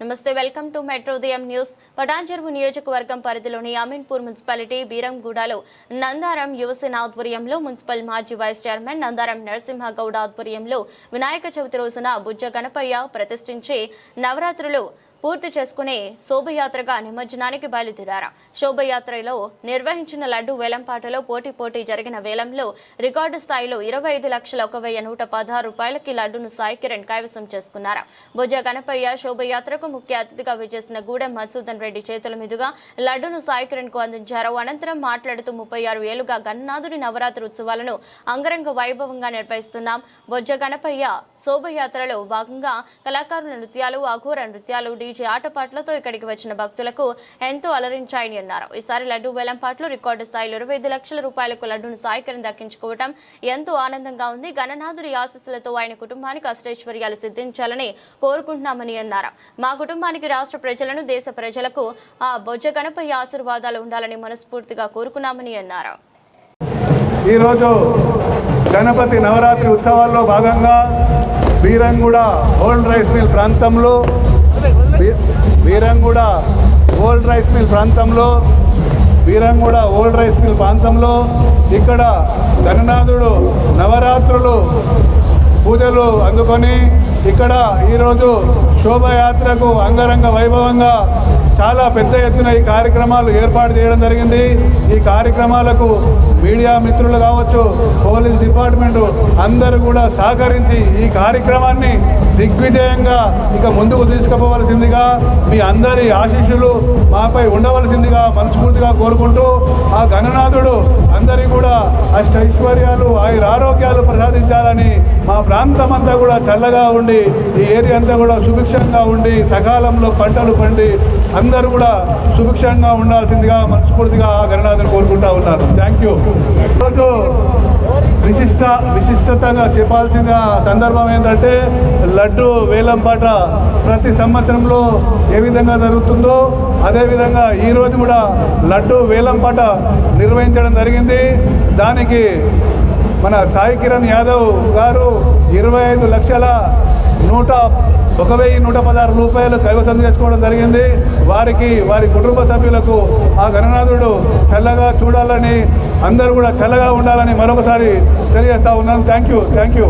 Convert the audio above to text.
నమస్తే welcome to metro Udayam news. Patancheru నియోజకవర్గం పరిధిలోని అమీన్పూర్ మున్సిపాలిటీ బీరంగూడలో నందారం యువసేన ఆధ్వర్యంలో మున్సిపల్ మాజీ వైస్ చైర్మన్ నందారం నరసింహగౌడ్ ఆధ్వర్యంలో వినాయక చవితి రోజున బుజ్జ గణపయ్య ప్రతిష్ఠించి నవరాత్రులు పూర్తి చేసుకునే శోభయాత్రగా నిమజ్జనానికి బయలుదేరారు. శోభయాత్రలో నిర్వహించిన లడ్డు వేలంపాటలో పోటీ పోటీ జరిగిన వేలంలో రికార్డు స్థాయిలో ఇరవై ఐదు లక్షల ఒక వెయ్యి నూట పదహారు రూపాయలకి లడ్డును సాయి కిరణ్ కైవసం చేసుకున్నారు. భుజ గణపయ్య శోభయాత్రకు ముఖ్య అతిథిగా విచ్చేసిన గూడెం మధుసూదన్ రెడ్డి చేతుల మీదుగా లడ్డును సాయి కిరణ్కు అందించారు. అనంతరం మాట్లాడుతూ ముప్పై ఆరు ఏళ్ళుగా గన్నాథుడి నవరాత్రి ఉత్సవాలను అంగరంగ వైభవంగా నిర్వహిస్తున్నాం. బొజ్జ గణపయ్య శోభయాత్రలో భాగంగా కళాకారుల నృత్యాలు అఘోర నృత్యాలు డీజే ఆటపాట్లతో ఇక్కడికి వచ్చిన భక్తులకు ఎంతో అలరించాయని అన్నారు. ఈసారి లడ్డు వేలంపాట్లు రికార్డు స్థాయిలో ఇరవై ఐదు లక్షల రూపాయలకు లడ్డును సాయికరం దక్కించుకోవటం ఎంతో ఆనందంగా ఉంది. గణనాథుడి ఆశీస్సులతో ఆయన కుటుంబానికి అష్టైశ్వర్యాలు సిద్ధించాలని కోరుకుంటున్నామని అన్నారు. మా కుటుంబానికి రాష్ట్ర ప్రజలను దేశ ప్రజలకు ఆ బొజ్జ గణపయ్య ఆశీర్వాదాలు ఉండాలని మనస్ఫూర్తిగా కోరుకున్నామని అన్నారు. ఈరోజు గణపతి నవరాత్రి ఉత్సవాల్లో భాగంగా బీరంగూడ ఓల్డ్ రైస్ మిల్ ప్రాంతంలో బీరంగూడ ఓల్డ్ రైస్ మిల్ ప్రాంతంలో బీరంగూడ ఓల్డ్ రైస్ మిల్ ప్రాంతంలో ఇక్కడ గణనాథుడు నవరాత్రులు పూజలు అందుకొని ఇక్కడ ఈరోజు శోభయాత్రకు అంగరంగ వైభవంగా చాలా పెద్ద ఎత్తున ఈ కార్యక్రమాలు ఏర్పాటు చేయడం జరిగింది. ఈ కార్యక్రమాలకు మీడియా మిత్రులు కావచ్చు పోలీస్ డిపార్ట్మెంటు అందరూ కూడా సహకరించి ఈ కార్యక్రమాన్ని దిగ్విజయంగా ఇక ముందుకు తీసుకుపోవలసిందిగా మీ అందరి ఆశీస్సులు మాపై ఉండవలసిందిగా మనస్ఫూర్తిగా కోరుకుంటూ ఆ గణనాథుడు అందరికీ కూడా అష్టైశ్వర్యాలు ఆయుర ఆరోగ్యాలు ప్రసాదించాలని మా ప్రాంతం అంతా కూడా చల్లగా ఉండి ఈ ఏరియా అంతా కూడా సుభిక్షంగా ఉండి సకాలంలో పంటలు పండి అందరూ కూడా సుభిక్షంగా ఉండాల్సిందిగా మనస్ఫూర్తిగా ఆ గణనాథుని కోరుకుంటా ఉన్నారు థ్యాంక్ యూ ఈరోజు విశిష్ట విశిష్టతగా చెప్పాల్సిన సందర్భం ఏంటంటే లడ్డు వేలంపాట ప్రతి సంవత్సరంలో ఏ విధంగా జరుగుతుందో అదేవిధంగా ఈరోజు కూడా లడ్డు వేలంపాట నిర్వహించడం జరిగింది. జరిగింది దానికి మన సాయి కిరణ్ యాదవ్ గారు ఇరవై ఐదు లక్షల నూట ఒక వెయ్యి నూట పదహారు రూపాయలు కైవసం చేసుకోవడం జరిగింది. వారికి వారి కుటుంబ సభ్యులకు ఆ గణనాథుడు చల్లగా చూడాలని అందరూ కూడా చల్లగా ఉండాలని మరొకసారి తెలియజేస్తా ఉన్నాను. Thank you thank you